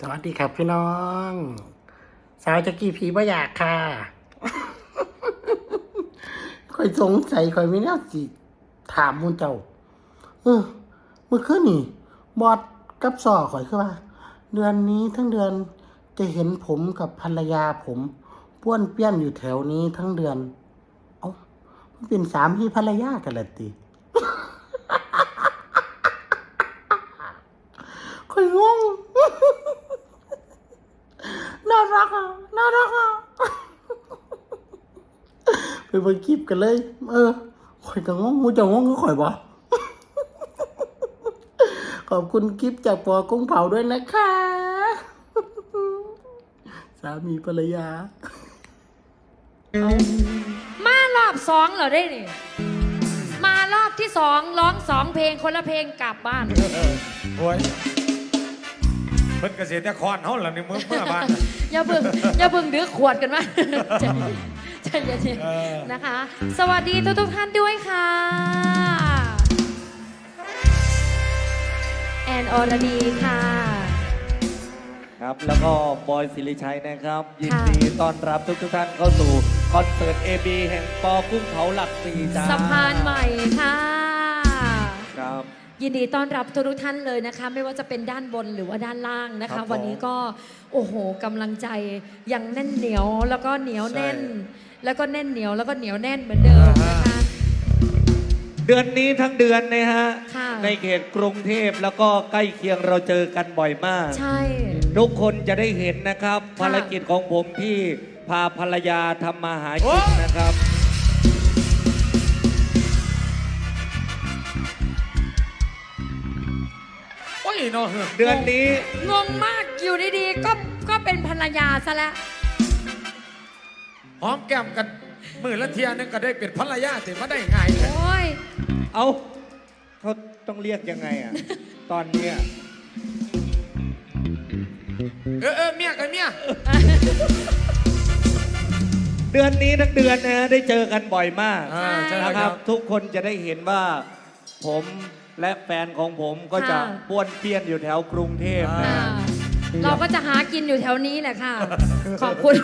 สวัสดีครับพี่น้อง สาวจะกี่ผีบ่อยากค่ะคอยสงสัยคอยไม่แน่สิ ถามมุนเจ้า เออเมื่อคืนนี่ บอดกับสอขอยคือว่า เดือนนี้ทั้งเดือนจะเห็นผมกับภรรยาผมป้วนเปี้ยนอยู่แถวนี้ทั้งเดือน เอ้ามันเป็นสามพี่ภรรยากันละติคอยงง น่ารักอะน่ารักอะไปเบิ่งคลิปกันเลย เออข่อยก็งงมูจะงงก็ข่อยบ่ขอบคุณคลิปจากปอกุ้งเผาด้วยนะคะ สามีภรรยา มารอบสองเหรอได้นี่มารอบที่สองร้องสองเพลงคนละเพลงกลับบ้าน โอ้ยเพิ่นเกษตรกรเฮาล่ะในเมื่อเมื่อบ้านน่ะ อย่าเบิ่งอย่าเบิ่งดื้อขวดกันมาใจใจเย็นเออๆนะคะ สวัสดีทุกทุกๆท่านด้วยค่ะแอนอรดีค่ะ ครับแล้วก็บอยสิริชัยนะครับ ยินค่ะดีต้อนรับทุกทุกๆท่านเข้าสู่คอนเสิร์ต AB แห่งปอกุ้งเผาหลักสี่จ้าสะพานใหม่ค่ะ ครับ ยินดีต้อนรับทุกๆท่านเลยนะคะ ไม่ว่าจะเป็นด้านบนหรือว่าด้านล่างนะครัคะ บผมวันนี้ก็โอ้โหกำลังใจยังแน่นเหนียวแล้วก็เหนียวแน่นแล้วก็แน่นเหนียวแล้วก็เหนียวแน่นเหมือนเดิมนะคะ เดือนนี้ทั้งเดือนนะฮะ ค่ะ ในเขตกรุงเทพแล้วก็ใกล้เคียงเราเจอกันบ่อยมาก ใช่ ทุกคนจะได้เห็นนะครับค่ะภารกิจของผมที่พาภรรยาทำมาหากินนะครับ เนาะเดือนนี้งงมากอยู่ดีๆก็ก็เป็นภรรยาซะแล้วหอมแก้มกันมือละเทียนึงก็ได้เป็นภรรยาสิมาได้ง่ายเลยโอ้ยเอาเขาต้องเรียกยังไงอะ ตอนเนี้ยเออเออเมียกับเมียเดือนนี้ทั้งเดือนนะฮะได้เจอกันบ่อยมากอ่าใช่แล้วนะคครัรับบทุกคนจะได้เห็นว่าผม และแฟนของผมก็จะค่ะ ป้วนเปี้ยนอยู่แถวกรุงเทพนะอ่าฮะ เราก็จะหากินอยู่แถวนี้แหละค่ะ ขอบคุณ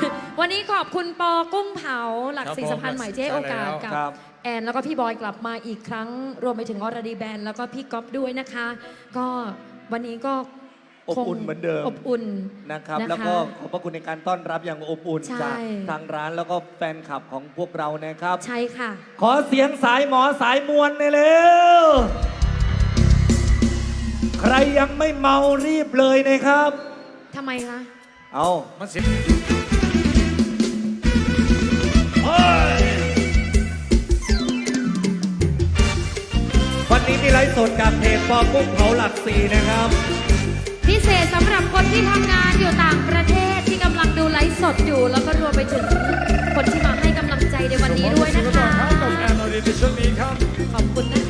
วันนี้ขอบคุณปอกุ้งเผาหลักสี่สะพานใหม่เจ๊โอกาสกับ ครับ แอนแล้วก็พี่บอยกลับมาอีกครั้ง รวมไปถึงอรดีแบนแล้วก็พี่ก๊อฟด้วยนะคะ ก็วันนี้ก็อบคงอุ่นเหมือนเดิม อบอุ่น นะครับนะคะแล้วก็ขอบพระคุณในการต้อนรับอย่างอบอุ่นใช่ จากทางร้านแล้วก็แฟนคลับของพวกเรานะครับ ใช่ค่ะ ขอเสียงสายหมอสายมวลหน่อยเร็ว ใครยังไม่เมารีบเลยนะครับ ทำไมคะ เอามันสิวันนี้มีไลฟ์สดจากเพจปอกุ้งเผาหลักสี่นะครับ พิเศษสำหรับคนที่ทำงานอยู่ต่างประเทศที่กำลังดูไลฟ์สดอยู่ แล้วก็รวมไปถึงคนที่มาให้กำลังใจในวันนี้ด้วยนะคะกับแอนอรีในช่วงนี้ครับขอบคุณนะคะ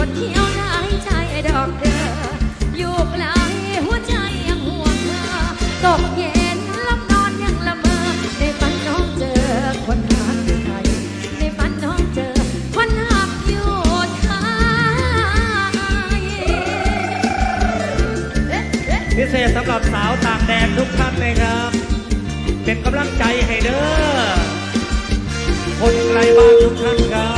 คดเที่ยวได้ใจดอกเด้ออยู่ไกลหัวใจยังห่วงเธอตกเย็นลับนอนยังละเมอในฝันน้องเจอคนหักไทยในฝันน้องเจอคนหักอยู่ทยเอ๊ะเอ๊ะพิเศษสำหรับสาวต่างแดนทุกท่านนะครับ เป็นกำลังใจให้เด้อคนไกลบ้านทุกท่านครับ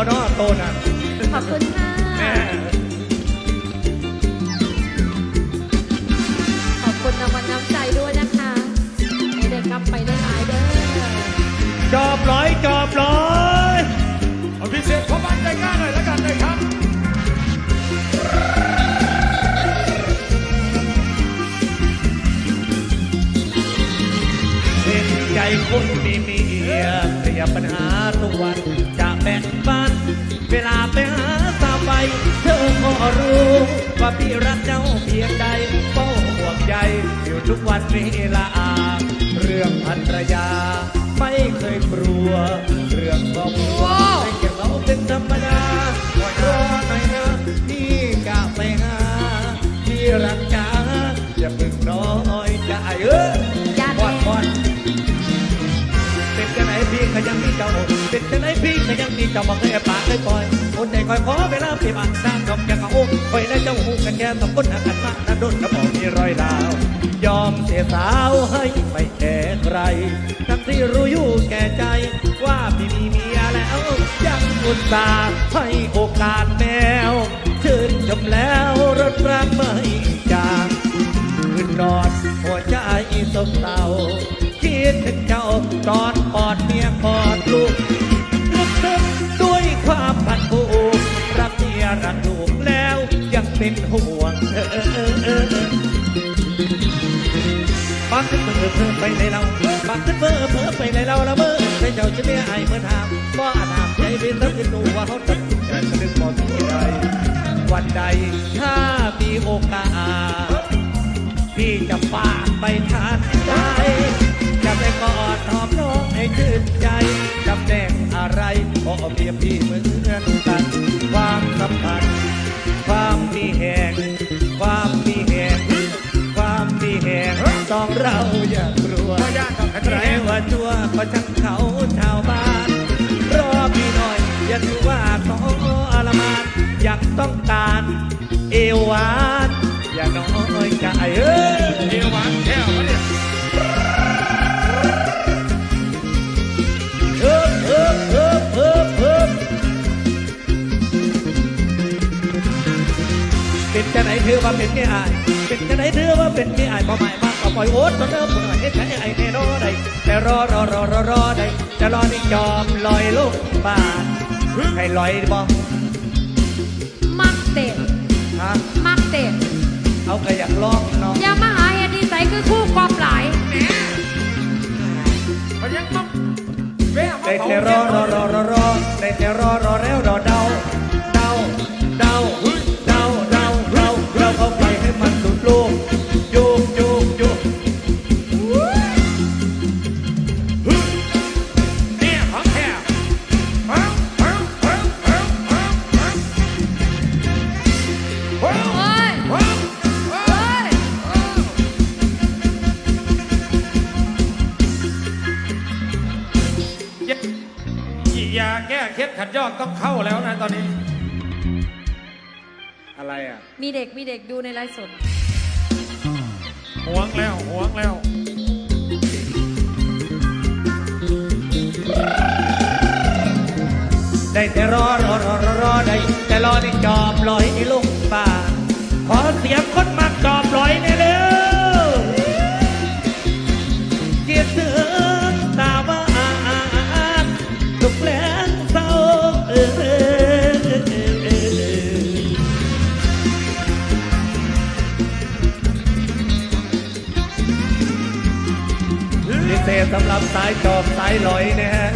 าเป็นบ่อโตนะขอบคุณค่ะ แม่ขอบคุณรางวัลน้ำใจด้วยนะคะให้ได้กลับไปได้หลายเด้อจอบร้อยจอบร้อยเอาพิเศษพอบ้านใจกล้าหน่อยแล้วกันเลยครับ เห็นใจคนมีเมียเคลียร์ปัญหาทุกวันจะแบ่งปัน เวลาไปหาสาวไป เธอก็รู้ ว่าพี่รักเจ้าเพียงใดเฝ้าห่วงใยอยู่ทุกวันเวลา เรื่องภรรยา ไม่เคยกลัว เรื่องครอบครัว ก็ยังมีเจ้าบอกให้ปากให้ปล่อยคนใดคอยขอเวลาพี่บ้านสร้างดอกจากเขาคอยได้เจ้าหูกันแค่ต้องคนหักันมากนะโดนกระบอกมีรอยดาว ยอมเสียสาวให้ไม่แคร์ใคร ทั้งที่รู้อยู่แก่ใจ ว่าพี่มีเมียแล้วยังอุตส่าห์ให้โอกาสแมวชื่นชมแล้วรถรักไม่จางคืนนอนหัวใจสมเศร้าคิดถึงเจ้าตอนกอดเมียกอดลูก รักลูกแล้วยังเป็นห่วงเธอบางขึ้นเบอเพิ่มไปในเราบางขึ้นเบอเพิ่มไปในเราละเบอในเจ้าจะไม่อายเมื่อถามว่าอาถามใจเป็นต้องขึ้นดูว่าเขาตัดสินใจจะนึกบอกที่ใดวันใดถ้ามีโอกาสพี่จะฝากไปทานใจจะไปกอดหอมน้องให้ ชื่นใจจำแนกอะไรก็เพียบพี่เหมือนกัน ความสัมพันธ์ความมีแห่งความมีแห่งความมีแห่งต้องเราอย่ากลัวพ่อย่ากับใครว่าชั่วก็ช่างเขาชาวบ้านรอพี่หน่อยอย่าถือว่าขออลมานอยากต้องการเอวหวานอย่าน้อยใจเอ้ย ถือว่าเป็นไม่อาย เป็นจะไหนถือว่าเป็นไม่อายพอหมายมากก็ปล่อยโอ๊ตมาเริ่มปล่อยให้ใช้ไอ้แน่รอได้แต่รอรอรอรอรอได้จะรอนี่จอมลอยลูกบาทให้ลอยบ่มักเตะฮะมักเตะเอาก็อยากลองเนาะอย่ามาหาเฮ็ดนิสัยคือคู่ความหลายเขายังต้องแม่มาได้เผาแต่รอรอรอรอรอได้แต่รอรอแล้วรอเดาเด ต้องเข้าแล้วนะตอนนี้ อะไรอะมีเด็กมีเด็กดูในไลฟ์สดหวงแล้วหวงแล้ว ได้แต่รอรอรอรอรอได้แต่รอในจอบลอยในลูกป่าขอเสียงคนมาจอบลอยใน สำหรับสายจอบสายลอยนะฮะ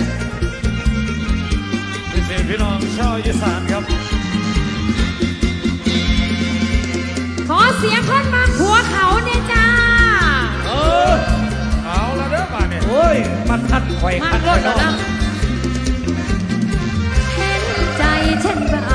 พิเศษพี่น้องชาวอีสานครับ ขอเสียงคนมาขัวเขาเนี่ยจ้า เออ เอาละเด้อมาเนี่ยโอ้ย มันคัดไข่มาคัดรไข่ถแล้วน้อนะงเห็นใจฉันบ้า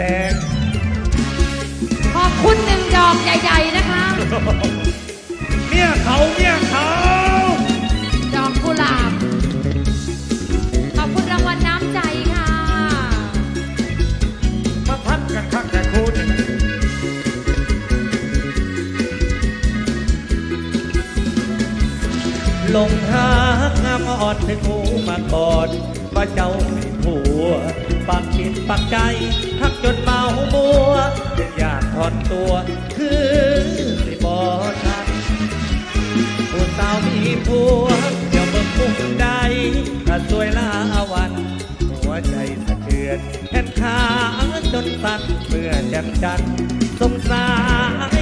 ดง ขอบคุณหนึ่งดอกใหญ่ ๆ นะคะ เนี่ยเขาเนี่ยเขาดอกกุหลาบ ขอบคุณรางวัลน้ำใจค่ะ มาทัดกันข้างแต่คุณลงหางามอ่อนถึงหูมากอดว่าเจ้า หัว ปากชิดปากใจทักจนเมามัวอยากถอนตัว คือสิบอชันผู้สาวมีผัวเดี๋ยวเบิ่งมุมใดถ้าสวยลาวัน หัวใจสะเทือนแขนขาจนสั่นเมื่อจ่มจันทร์สงสาร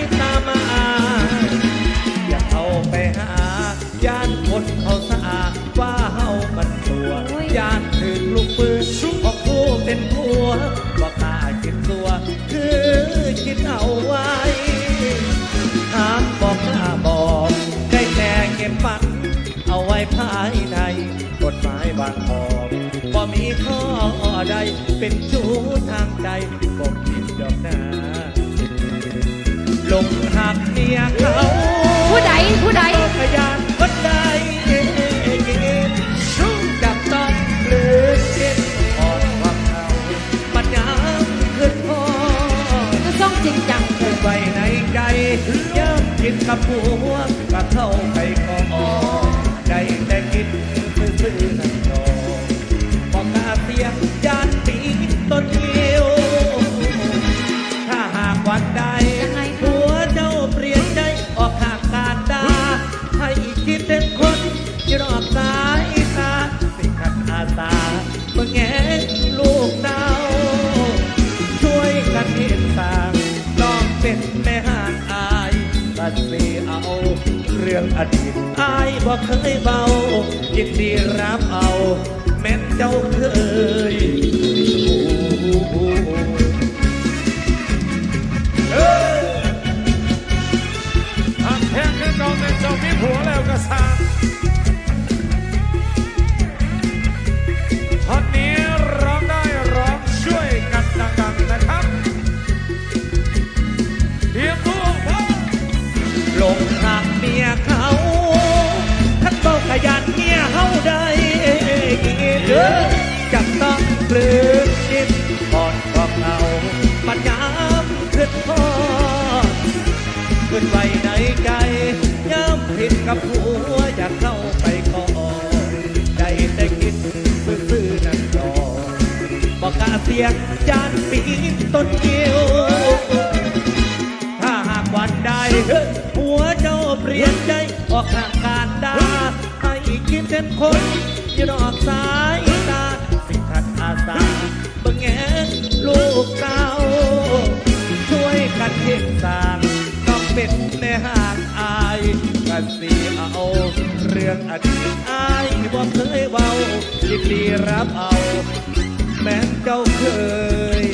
บ่เคยเบายินดีรับเอา แม่นเจ้าเคยทำแท้งเรื่องเราแม่เจ้ามีผัวแล้วก็สา ปลินจิตอ่อนกว่าเอาปัญญาขึ้นพอขึ้นไว้ในใจย้ำผิดกับหัวอยากเข้าไปกอดใจแต่คิดซื่อๆนั่นรอบอกกะเสียงจานปีต้นเกียว ถ้าหากวันใดหัวเจ้าเปลี่ยนใจออกห่างการดาให้คิดเป็นคนยืนออกสาย เก่า ช่วยกันเห็นสางก็เป็นในห่างอายกันสีเอา เรื่องอดีตอายว่าเคยเบายินดีรับเอา แม้เจ้าเคย